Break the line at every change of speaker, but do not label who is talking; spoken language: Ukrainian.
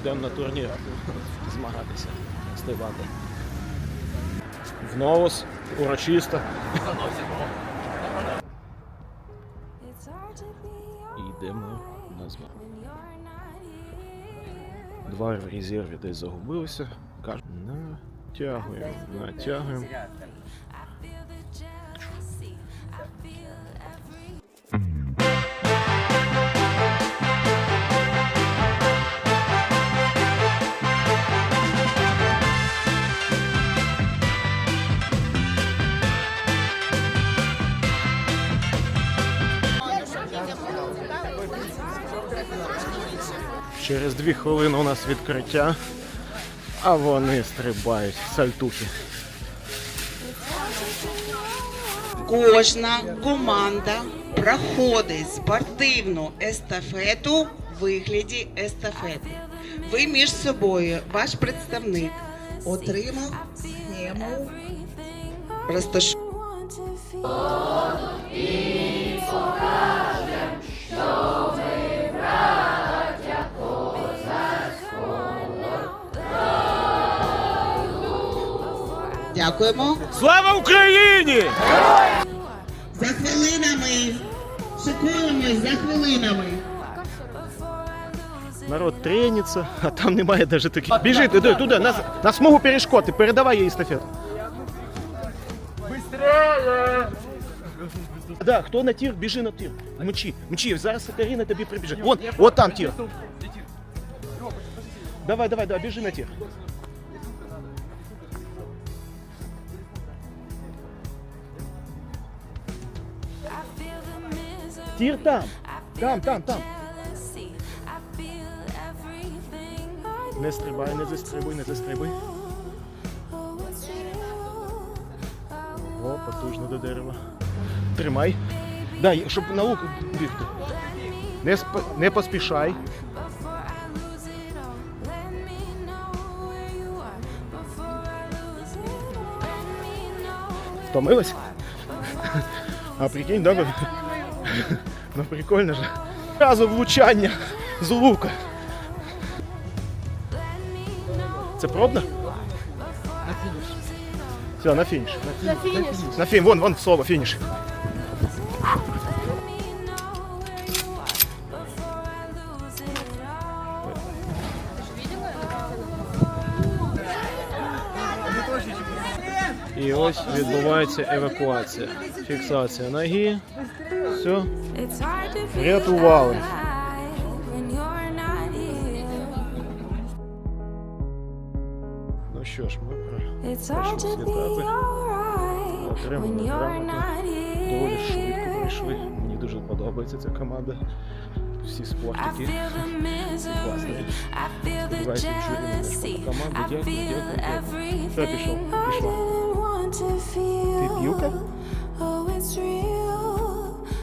йдемо на турнір змагатися, стрибати. В новос, урочисто. Йдемо на змагання. Два в резерві десь загубилися. Натягуємо, натягуємо. Через дві хвилини у нас відкриття, а вони стрибають сальтухи.
Кожна команда проходить спортивну естафету в вигляді естафети. Ви між собою, ваш представник, отримав схему розташування. Дякуємо.
Слава Україні!
За хвилинами. Шикуємось за хвилинами.
Народ трениться, а там немає навіть таких. Біжи туди, туди, на, на смугу перешкод, і передавай їй естафету. Быстрее! Да, хто на тір, біжи на тір. Мчи, мчи, зараз Каріна тобі прибіжить. Вон, от там тір. Давай, давай, давай, біжи на тір. Тір там. Там, там, там. Не стрибай, не застрибуй, не застрибуй. О, потужно до дерева. Тримай. Дай, щоб на лук бігти. Не, сп... не поспішай. Втомилась? А прикинь, да? Ну прикольно же. Разу влучання з лука. Це пробно? Все, на фініш. На фініш. На фініш. Вон, вон слово, фініш. І ось відбувається евакуація. Фіксація ноги. Все.
Рятували.
Ну що ж, ми Отримали доволі швидко прийшли. Мені дуже подобається ця команда. Всі спортики. чули мене ж
jealousy,
по Дякую, дякую, дякую. Все, пішов, пішла.
Did you okay?